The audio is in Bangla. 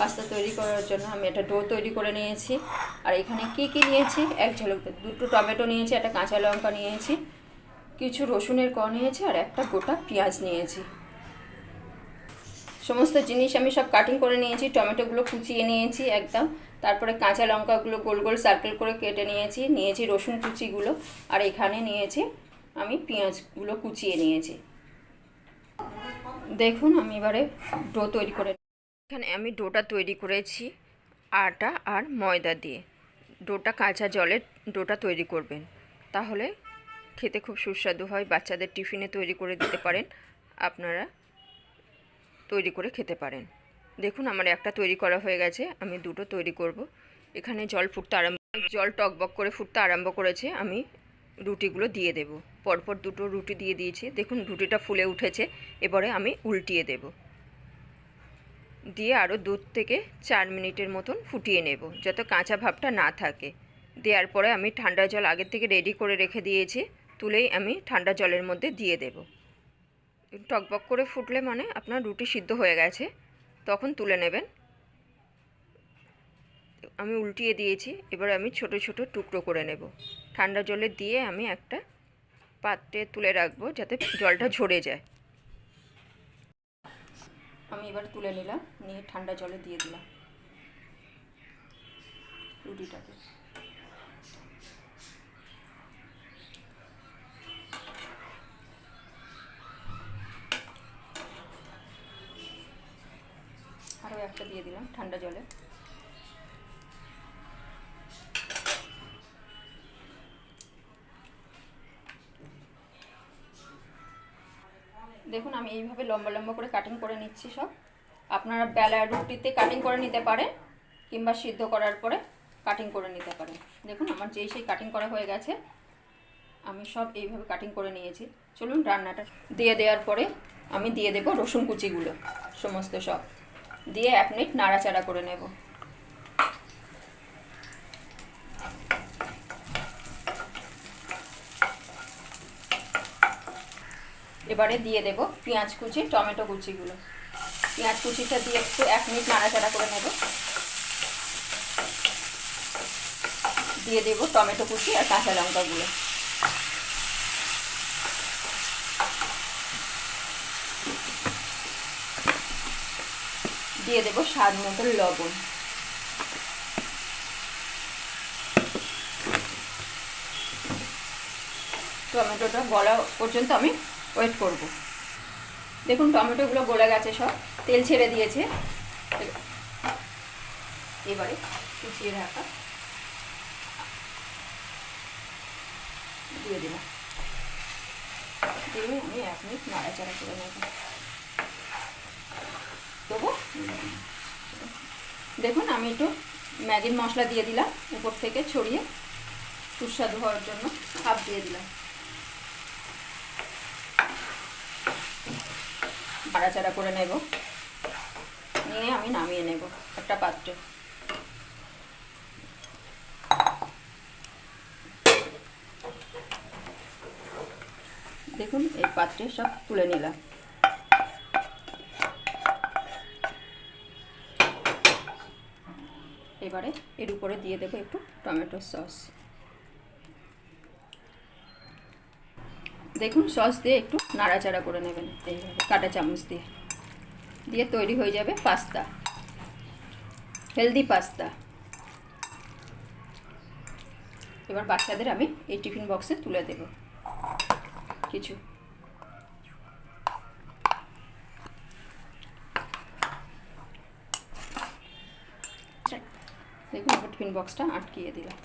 পাস্তা তৈরি করার জন্য আমি একটা ডো তৈরি করে নিয়েছি। আর এখানে কি কি নিয়েছি? এক ঝলক, দুটো টমেটো নিয়েছি, একটা কাঁচা লঙ্কা নিয়েছি, কিছু রসুনের ক নিয়েছি, আর একটা গোটা পেঁয়াজ নিয়েছি। সমস্ত জিনিস আমি সব কাটিং করে নিয়েছি, টমেটোগুলো কুচিয়ে নিয়েছি একদম। তারপরে কাঁচা লঙ্কাগুলো গোল গোল সার্কেল করে কেটে নিয়েছি নিয়েছি রসুন কুচিগুলো, আর এখানে নিয়েছি আমি পেঁয়াজগুলো কুচিয়ে নিয়েছি। দেখুন, আমি এবারে ডো তৈরি করে এখানে আমি ডোটা তৈরি করেছি আটা আর ময়দা দিয়ে। ডোটা কাঁচা জলের ডোটা তৈরি করবেন। তাহলে খেতে খুব সুস্বাদু হয়, বাচ্চাদের টিফিনে তৈরি করে দিতে পারেন, আপনারা তৈরি করে খেতে পারেন। দেখুন আমার একটা তৈরি করা হয়ে গেছে, আমি দুটো তৈরি করব। এখানে জল ফুটতে আরম্ভ, জল টকবক করে ফুটতে আরম্ভ করেছে, আমি রুটিগুলো দিয়ে দেব। পরপর দুটো রুটি দিয়ে দিয়েছি। দেখুন রুটিটা ফুলে উঠেছে, এবারে আমি উল্টিয়ে দেব। দিয়ে আরও দু থেকে চার মিনিটের মতন ফুটিয়ে নেব, যাতে কাঁচা ভাবটা না থাকে। দেওয়ার পরে আমি ঠান্ডা জল আগের থেকে রেডি করে রেখে দিয়েছি, তুলেই আমি ঠান্ডা জলের মধ্যে দিয়ে দেবো। টকবক করে ফুটলে মানে আপনার রুটি সিদ্ধ হয়ে গেছে, তখন তুলে নেবেন। আমি উল্টিয়ে দিয়েছি, এবার আমি ছোট ছোট টুকরো করে নেব। ঠান্ডা জলে দিয়ে আমি একটা পাত্রে তুলে রাখব, যাতে জলটা ঝরে যায়। আমি এবার তুলে নিলাম, নিয়ে ঠান্ডা জলে দিয়ে দিলাম রুটিটাকে। আরও একটা দিয়ে দিলাম ঠান্ডা জলে। দেখুন, আমি এইভাবে লম্বা লম্বা করে কাটিং করে নিচ্ছি সব। আপনারা বেলা রুটিতে কাটিং করে নিতে পারেন, কিংবা সিদ্ধ করার পরে কাটিং করে নিতে পারেন। দেখুন, আমার যেই সেই কাটিং করা হয়ে গেছে, আমি সব এইভাবে কাটিং করে নিয়েছি। চলুন, রান্নাটা দিয়ে দেওয়ার পরে আমি দিয়ে দেবো রসুন কুচিগুলো, সমস্ত সব। দিয়ে এক মিনিট নাড়াচাড়া করে নেব। এবারে দিয়ে দেব পেঁয়াজ কুচি, টমেটো কুচিগুলো। পেঁয়াজ কুচিটা দিয়ে একটু এক মিনিট নাড়াচাড়া করে নেব। দিয়ে দেব টমেটো কুচি আর কাঁচা লঙ্কাগুলো। দিয়ে দেবো স্বাদ মতো লবণ। টমেটোটা গলা পর্যন্ত আমি ওয়েট করব। দেখুন, টমেটোগুলো গলে গেছে সব। তেল ছেড়ে দিয়েছে। এবারে কুচিয়ে রাখা। দিয়ে দিলাম। দিয়ে আমি এক মিনিট নাড়াচাড়া করে নেব। দেবো? দেখুন, আমি একটু ম্যাগির মশলা দিয়ে দিলাম। উপর থেকে ছড়িয়ে সুস্বাদু হওয়ার জন্য হাফ দিয়ে দিলাম। নাড়াচাড়া করে নেব। নিয়ে আমি নামিয়ে নেব একটা পাত্রে। দেখুন, এই পাত্রে সব তুলে নিলাম। এবারে এর উপরে দিয়ে দেবো একটু টমেটো সস। দেখুন, সস দিয়ে একটু নাড়াচাড়া করে নেবেন এইভাবে, কাটা চামচ দিয়ে। দিয়ে তৈরি হয়ে যাবে পাস্তা, হেলদি পাস্তা। এবার বাচ্চাদের আমি এই টিফিন বক্সে তুলে দেব কিছু। দেখুন টিফিন বক্সটা আটকিয়ে দিলাম